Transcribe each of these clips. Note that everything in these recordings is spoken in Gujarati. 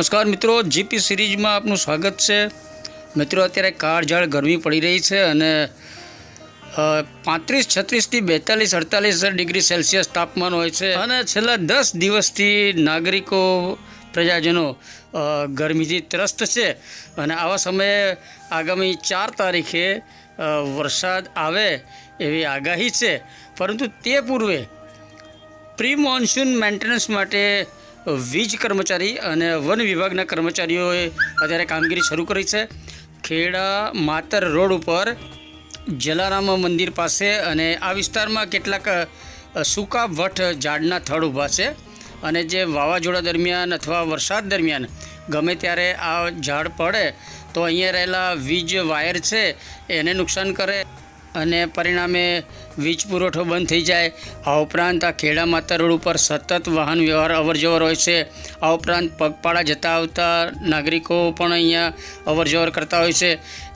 નમસ્કાર મિત્રો, જીપી સિરીઝમાં આપનું સ્વાગત છે. મિત્રો, અત્યારે કાળઝાળ ગરમી પડી રહી છે અને પાંત્રીસ છત્રીસથી બેતાલીસ અડતાલીસ ડિગ્રી સેલ્સિયસ તાપમાન હોય છે અને છેલ્લા દસ દિવસથી નાગરિકો, પ્રજાજનો ગરમીથી ત્રસ્ત છે અને આવા સમયે આગામી ચાર તારીખે વરસાદ આવે એવી આગાહી છે. પરંતુ તે પૂર્વે પ્રી મોન્સૂન મેન્ટેનન્સ માટે વીજ કર્મચારી અને વન વિભાગના કર્મચારીઓએ અત્યારે કામગીરી શરૂ કરી છે. ખેડા માતર રોડ ઉપર જલારામ મંદિર પાસે અને આ વિસ્તારમાં કેટલાક સૂકા વઠ ઝાડના થડ ઊભા છે અને જે વાવાઝોડા દરમિયાન અથવા વરસાદ દરમિયાન ગમે ત્યારે આ ઝાડ પડે તો અહીંયા રહેલા વીજ વાયર છે એને નુકસાન કરે. અને પરિણામે વીજ પુરવઠો બંધ થઈ જાય. આ ઉપરાંત આ ખેડા માતા રોડ ઉપર સતત વાહન વ્યવહાર અવરજવર હોય છે. આ ઉપરાંત પગપાળા જતા આવતા નાગરિકો પણ અહીંયા અવરજવર કરતા હોય છે.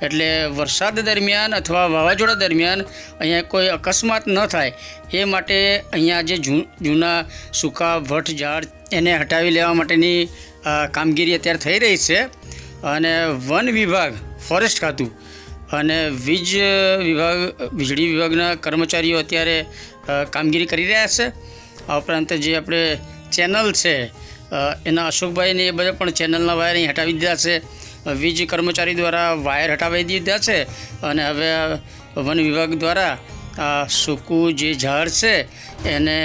એટલે વરસાદ દરમિયાન અથવા વાવાઝોડા દરમિયાન અહીંયા કોઈ અકસ્માત ન થાય. એ માટે અહીંયા જે જૂના સૂકા વટ ઝાડ એને હટાવી લેવા માટેની કામગીરી અત્યારે થઈ રહી છે. અને વન વિભાગ, ફોરેસ્ટ ખાતું અને વીજ વિભાગ, વીજળી વિભાગના કર્મચારીઓ અત્યારે કામગીરી કરી રહ્યા છે. આ ઉપરાંત જે આપણે ચેનલ છે એના અશોકભાઈને એ બધા પણ ચેનલના વાયર અહીં હટાવી દીધા છે. વીજ કર્મચારી દ્વારા વાયર હટાવી દીધા છે અને હવે વન વિભાગ દ્વારા આ સૂકું જે ઝાડ છે એને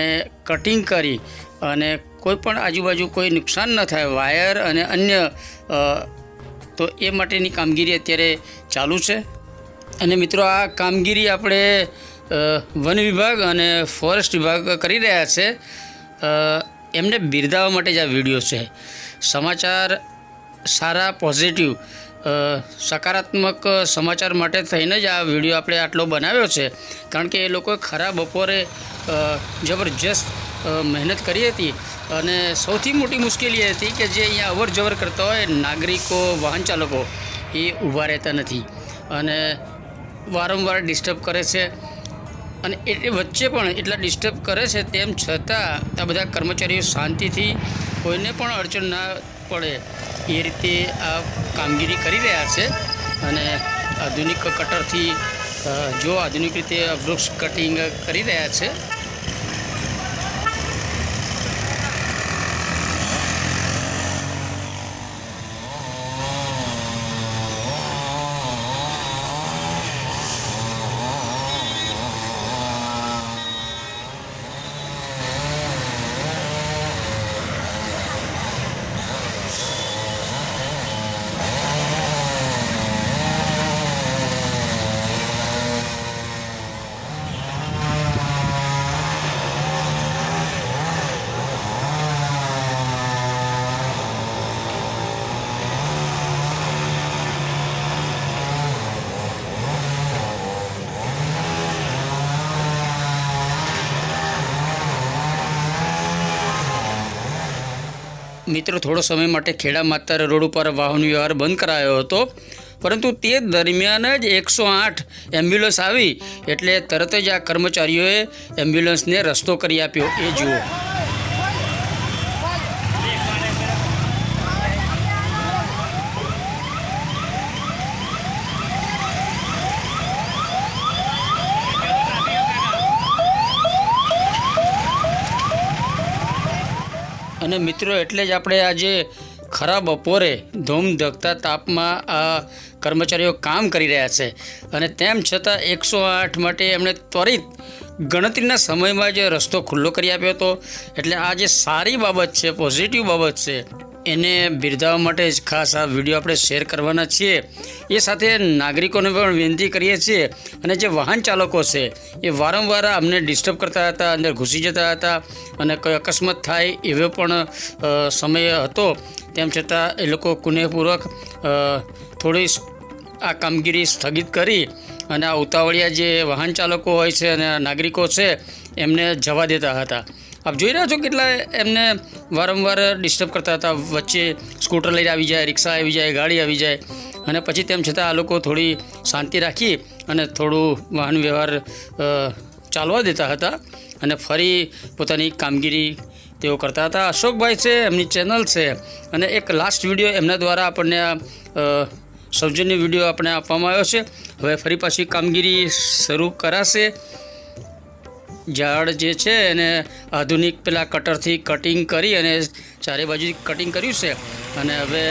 કટિંગ કરી અને કોઈ પણ આજુબાજુ કોઈ નુકસાન ન થાય, વાયર અને અન્ય તો એ માટેની કામગીરી અત્યારે ચાલુ છે. અને મિત્રો, આ કામગીરી આપણે વન વિભાગ અને ફોરેસ્ટ વિભાગ કરી રહ્યા છે. એમને બિરદાવવા માટે જ આ વીડિયો છે. સમાચાર સારા પોઝિટિવ સકારાત્મક સમાચાર માટે થઈને જ આ વીડિયો આપણે આટલો બનાવ્યો છે. કારણ કે એ લોકોએ ખરા બપોરે જબરજસ્ત મહેનત કરી હતી. અને સૌથી મોટી મુશ્કેલી હતી કે જે અહીંયા અવર જવર કરતા હોય, નાગરિકો વાહન ચાલકો એ ઊભા રહેતા નથી. અને વારંવાર ડિસ્ટર્બ કરે છે. અને એ વચ્ચે પણ એટલા ડિસ્ટર્બ કરે છે તેમ છતાં આ બધા કર્મચારીઓ શાંતિથી કોઈને પણ અડચણ ના પડે. એ રીતે આ કામગીરી કરી રહ્યા છે અને આધુનિક કટરથી જો આધુનિક રીતે વૃક્ષ કટિંગ કરી રહ્યા છે મિત્રો, થોડો સમય માટે ખેડા માતર રોડ ઉપર વાહન વ્યવહાર બંધ કરાયો હતો. પરંતુ તે દરમિયાન જ એકસો આઠ એમ્બ્યુલન્સ આવી. એટલે તરત જ આ કર્મચારીઓએ એમ્બ્યુલન્સને રસ્તો કરી આપ્યો. એ જુઓ. અને મિત્રો, એટલે જ આપણે આજે ખરા બપોરે ધૂમ ધકતા તાપમાં આ કર્મચારીઓ કામ કરી રહ્યા છે. અને તેમ છતાં એકસો આઠ માટે એમણે ત્વરિત ગણતરીના સમયમાં જે રસ્તો ખુલ્લો કરી આપ્યો હતો. એટલે આ જે સારી બાબત છે પોઝિટિવ બાબત છે. એને બિરદાવવા માટે જ ખાસ આ વીડિયો આપણે શેર કરવાના છીએ. એ સાથે નાગરિકોને પણ વિનંતી કરીએ છીએ. અને જે વાહન ચાલકો છે, એ વારંવાર અમને ડિસ્ટર્બ કરતા હતા, અંદર ઘૂસી જતા હતા અને કોઈ અકસ્માત થાય એવો પણ સમય હતો. તેમ છતાં એ લોકો કુનેહપૂર્વક થોડી આ કામગીરી સ્થગિત કરી અને આ ઉતાવળિયા જે વાહન ચાલકો હોય છે અને નાગરિકો છે, એમને જવા દેતા હતા. આપ જોઈ રહ્યા છો કેટલા એમને વારંવાર ડિસ્ટર્બ કરતા હતા? વચ્ચે સ્કૂટર લઈને આવી જાય રિક્ષા આવી જાય, ગાડી આવી જાય. અને પછી તેમ છતાં આ લોકો થોડી શાંતિ રાખી અને થોડું વાહન વ્યવહાર ચાલવા દેતા હતા અને ફરી પોતાની કામગીરી તેઓ કરતા હતા. અશોકભાઈ છે, એમની ચેનલ છે અને એક લાસ્ટ વીડિયો એમના દ્વારા આપણને સૌજન્ય વીડિયો આપણે આપવામાં આવ્યો છે. હવે ફરી પાછી કામગીરી શરૂ કરાશે. ઝાડ જે છે એને આધુનિક પેલા કટરથી કટિંગ કરી અને ચારે બાજુ કટિંગ કર્યું છે. અને હવે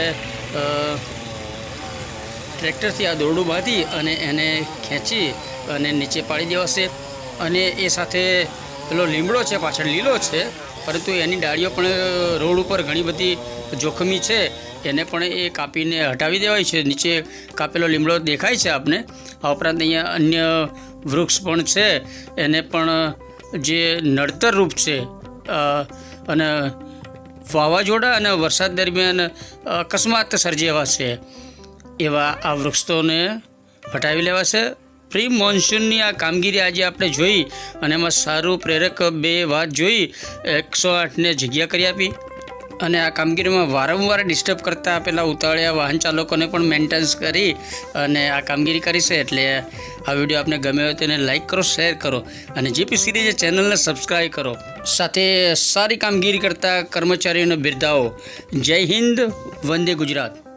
ટ્રેક્ટરથી આ દોરડું બાંધી અને એને ખેંચી અને નીચે પાડી દેવાશે અને એ સાથે પેલો લીમડો છે, પાછળ લીલો છે, પરંતુ એની ડાળીઓ પણ રોડ ઉપર ઘણી બધી જોખમી છે. એને પણ એ કાપીને હટાવી દેવાય છે. નીચે કાપેલો લીમડો દેખાય છે આપને. આ ઉપરાંત અહીંયા અન્ય વૃક્ષ પણ છે. એને પણ જે નડતર રૂપ છે અને વાવાઝોડા અને વરસાદ દરમિયાન અકસ્માત સર્જેવા છે. એવા આ વૃક્ષોને હટાવી લેવાશે પ્રી મોન્સૂનની આ કામગીરી આજે આપણે જોઈ અને એમાં સારું પ્રેરક બે વાત જોઈ. એકસો આઠને જગ્યા કરી આપી. અને આ કામગીરીમાં વારંવાર ડિસ્ટર્બ કરતા પેલા ઉતાવળિયા વાહન ચાલકોને પણ મેન્ટેન્સ કરી અને આ કામગીરી કરી છે. એટલે આ વીડિયો આપને ગમે હોય તેને લાઇક કરો શેર કરો અને જીપી સિરીઝ ચેનલને સબસ્ક્રાઈબ કરો. સાથે સારી કામગીરી કરતા કર્મચારીઓને બિરદાવો. જય હિન્દ, વંદે ગુજરાત.